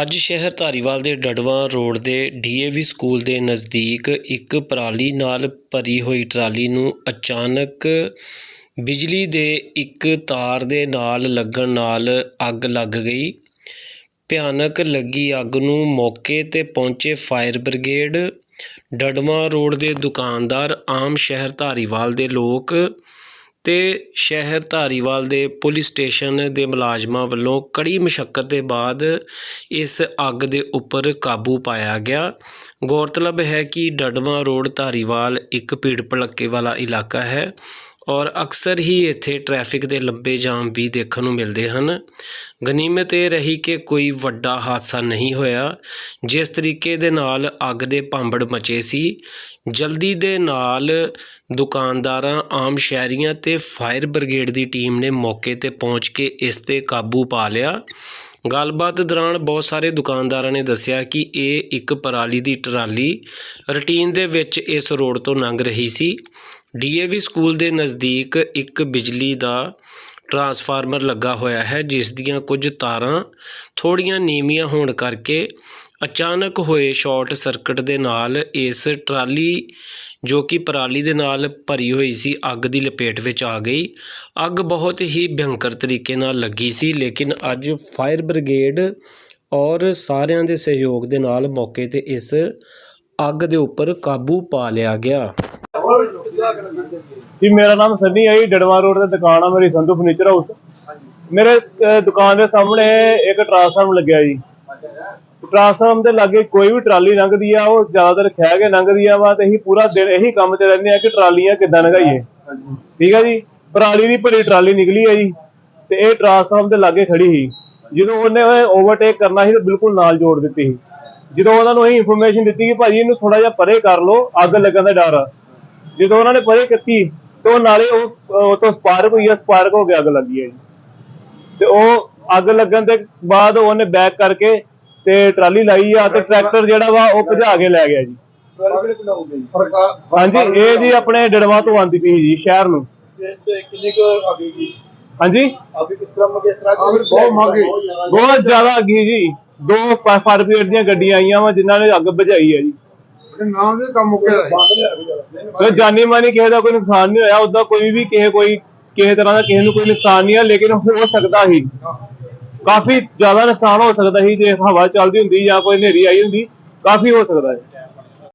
ਅੱਜ ਸ਼ਹਿਰ ਧਾਰੀਵਾਲ ਦੇ ਡੜਵਾਂ ਰੋਡ ਦੇ ਡੀਏਵੀ ਸਕੂਲ ਦੇ ਨਜ਼ਦੀਕ ਇੱਕ ਪਰਾਲੀ ਨਾਲ ਭਰੀ ਹੋਈ ਟਰਾਲੀ ਨੂੰ ਅਚਾਨਕ ਬਿਜਲੀ ਦੇ ਇੱਕ ਤਾਰ ਦੇ ਨਾਲ ਲੱਗਣ ਨਾਲ ਅੱਗ ਲੱਗ ਗਈ। ਭਿਆਨਕ ਲੱਗੀ ਅੱਗ ਨੂੰ ਮੌਕੇ ਤੇ ਪਹੁੰਚੇ ਫਾਇਰ ਬ੍ਰਿਗੇਡ ਡੜਵਾਂ ਰੋਡ ਦੇ ਦੁਕਾਨਦਾਰ, ਆਮ ਸ਼ਹਿਰ ਧਾਰੀਵਾਲ ਦੇ ਲੋਕ ਤੇ ਸ਼ਹਿਰ ਧਾਰੀਵਾਲ ਦੇ ਪੁਲਿਸ ਸਟੇਸ਼ਨ ਦੇ ਮੁਲਾਜ਼ਮਾਂ ਵੱਲੋਂ ਕੜੀ ਮੁਸ਼ੱਕਤ ਦੇ ਬਾਅਦ ਇਸ ਅੱਗ ਦੇ ਉੱਪਰ ਕਾਬੂ ਪਾਇਆ ਗਿਆ। ਗੌਰਤਲਬ ਹੈ ਕਿ ਡੜਵਾਂ ਰੋਡ ਧਾਰੀਵਾਲ ਇੱਕ ਭੀੜ ਭੜੱਕੇ ਵਾਲਾ ਇਲਾਕਾ ਹੈ। ਔਰ ਅਕਸਰ ਹੀ ਇੱਥੇ ਟ੍ਰੈਫਿਕ ਦੇ ਲੰਬੇ ਜਾਮ ਵੀ ਦੇਖਣ ਨੂੰ ਮਿਲਦੇ ਹਨ। ਗਨੀਮਤ ਇਹ ਰਹੀ ਕਿ ਕੋਈ ਵੱਡਾ ਹਾਦਸਾ ਨਹੀਂ ਹੋਇਆ, ਜਿਸ ਤਰੀਕੇ ਦੇ ਨਾਲ ਅੱਗ ਦੇ ਭਾਂਬੜ ਮਚੇ ਸੀ। ਜਲਦੀ ਦੇ ਨਾਲ ਦੁਕਾਨਦਾਰਾਂ, ਆਮ ਸ਼ਹਿਰੀਆਂ ਤੇ ਫਾਇਰ ਬ੍ਰਿਗੇਡ ਦੀ ਟੀਮ ਨੇ ਮੌਕੇ ਤੇ ਪਹੁੰਚ ਕੇ ਇਸ ਤੇ ਕਾਬੂ ਪਾ ਲਿਆ। ਗੱਲਬਾਤ ਦੌਰਾਨ ਬਹੁਤ ਸਾਰੇ ਦੁਕਾਨਦਾਰਾਂ ਨੇ ਦੱਸਿਆ ਕਿ ਇਹ ਇੱਕ ਪਰਾਲੀ ਦੀ ਟਰਾਲੀ ਰੁਟੀਨ ਦੇ ਵਿੱਚ ਇਸ ਰੋਡ ਤੋਂ ਲੰਘ ਰਹੀ ਸੀ। ਡੀਏਵੀ ਸਕੂਲ ਦੇ ਨਜ਼ਦੀਕ ਇੱਕ ਬਿਜਲੀ ਦਾ ਟਰਾਂਸਫਾਰਮਰ ਲੱਗਾ ਹੋਇਆ ਹੈ, ਜਿਸ ਦੀਆਂ ਕੁਝ ਤਾਰਾਂ ਥੋੜੀਆਂ ਨੀਵੀਆਂ ਹੋਣ ਕਰਕੇ ਅਚਾਨਕ ਹੋਏ ਸ਼ਾਰਟ ਸਰਕਟ ਦੇ ਨਾਲ ਇਸ ਟਰਾਲੀ ਜੋ ਕਿ ਪਰਾਲੀ ਦੇ ਨਾਲ ਭਰੀ ਹੋਈ ਸੀ, ਅੱਗ ਦੀ ਲਪੇਟ ਵਿੱਚ ਆ ਗਈ। ਅੱਗ ਬਹੁਤ ਹੀ ਭਿਅੰਕਰ ਤਰੀਕੇ ਨਾਲ ਲੱਗੀ ਸੀ, ਲੇਕਿਨ ਅੱਜ ਫਾਇਰ ਬ੍ਰਿਗੇਡ ਔਰ ਸਾਰਿਆਂ ਦੇ ਸਹਿਯੋਗ ਦੇ ਨਾਲ ਮੌਕੇ ਤੇ ਇਸ ਅੱਗ ਦੇ ਉੱਪਰ ਕਾਬੂ ਪਾ ਲਿਆ ਗਿਆ। ਜੀ ਮੇਰਾ ਨਾਮ ਸੰਨੀ ਹੈ ਡੜਵਾ ਰੋਡ ਤੇ ਦੁਕਾਨ ਆ ਮੇਰੀ ਸੰਧੂ ਫਰਨੀਚਰ ਹਾਊਸ ਮੇਰੇ ਅਹ, ਦੁਕਾਨ ਦੇ ਸਾਹਮਣੇ ਇੱਕ ਟਰਾਂਸਫਾਰਮ ਲੱਗਿਆ ਜੀ। ਟਰਾਂਸਫਾਰਮ ਦੇ ਲਾਗੇ ਕੋਈ ਵੀ ਟਰਾਲੀ ਲੰਘਦੀ ਆ ਉਹ ਜ਼ਿਆਦਾਤਰ ਖਹਿ ਕੇ ਲੰਘਦੀ ਆ ਵਾ ਤੇ ਅਸੀਂ ਪੂਰਾ ਦਿਨ ਇਹੀ ਕੰਮ 'ਚ ਰਹਿੰਦੇ ਆ ਕਿ ਟਰਾਲੀਆਂ ਕਿੱਦਾਂ ਲੰਘਾਈਏ। ਠੀਕ ਆ ਜੀ? ਪਰਾਲੀ ਦੀ ਭਰੀ ਟਰਾਲੀ ਨਿਕਲੀ ਆ ਜੀ ਤੇ ਇਹ ਟਰਾਂਸਫਾਰਮ ਦੇ ਲਾਗੇ ਖੜੀ ਸੀ। ਜਦੋਂ ਉਹਨੇ ਓਵਰਟੇਕ ਕਰਨਾ ਸੀ ਤੇ ਬਿਲਕੁਲ ਨਾਲ ਜੋੜ ਦਿੱਤੀ ਸੀ। ਜਦੋਂ ਉਹਨਾਂ ਨੂੰ ਅਸੀਂ ਇਨਫੋਰਮੇਸ਼ਨ ਦਿੱਤੀ ਕਿ ਭਾਜੀ ਇਹਨੂੰ ਥੋੜਾ ਜਿਹਾ ਪਰੇ ਕਰ ਲਓ ਅੱਗ ਲੱਗਣ ਦਾ ਡਰ ਆ। ਜਦੋਂ ਉਹਨਾਂ ਨੇ ਪਰੇ ਕੀਤੀ, ਤੇ ਉਹ ਨਾਲੇ ਉਹ ਉਹ ਤੋਂ ਸਪਾਰਕ ਹੋਈ ਆ ਸਪਾਰਕ ਹੋ ਕੇ ਅੱਗ ਲੱਗੀ ਹੈ ਜੀ ਤੇ ਉਹ ਅੱਗ ਲੱਗਣ ਦੇ ਬਾਅਦ ਉਹਨੇ ਬੈਕ ਕਰਕੇ ਤੇ ਟਰਾਲੀ ਲਾਈ ਆ ਤੇ ਟਰੈਕਟਰ ਜਿਹੜਾ ਵਾ, ਉਹ ਭਜਾ ਕੇ ਲੈ ਗਿਆ ਜੀ। ਹਾਂਜੀ, ਇਹ ਜੀ ਆਪਣੇ ਡੜਵਾ ਤੋਂ ਆਂਦੀ ਪਈ ਜੀ, ਸ਼ਹਿਰ ਨੂੰ। ਕਿੰਨੀ ਕੁ ਆਗੀ ਜੀ ਹਾਂਜੀ? ਆਗੀ ਕਿਸ ਤਰ੍ਹਾਂ ਮਗੇ ਇਸ ਤਰ੍ਹਾਂ ਬਹੁਤ ਮੰਗੇ ਬਹੁਤ ਜ਼ਿਆਦਾ ਅੱਗੀ ਜੀ। ਦੋ ਫਾਇਰ ਬ੍ਰਿਗੇਡ ਦੀਆਂ ਗੱਡੀਆਂ ਆਈਆਂ ਵਾ, ਜਿਨ੍ਹਾਂ ਨੇ ਅੱਗ ਬੁਝਾਈ ਹੈ ਜੀ। ਨਾਮ ਦੇ ਕੰਮ ਕੋਈ ਜਾਨੀ ਮਾਨੀ ਕਿਸੇ ਦਾ ਕੋਈ ਨੁਕਸਾਨ ਨਹੀਂ ਹੋਇਆ ਉਦਾਂ ਕੋਈ ਵੀ ਕਿਸੇ ਕੋਈ ਕਿਸੇ ਤਰ੍ਹਾਂ ਦਾ ਕਿਸੇ ਨੂੰ ਕੋਈ ਨੁਕਸਾਨ ਨਹੀਂ ਆ ਲੇਕਿਨ ਹੋ ਸਕਦਾ ਸੀ। ਕਾਫੀ ਜ਼ਿਆਦਾ ਨੁਕਸਾਨ ਹੋ ਸਕਦਾ ਸੀ ਜੇ ਹਵਾ ਚੱਲਦੀ ਹੁੰਦੀ ਜਾਂ ਕੋਈ ਹਨੇਰੀ ਆਈ ਹੁੰਦੀ ਕਾਫੀ ਹੋ ਸਕਦਾ ਹੈ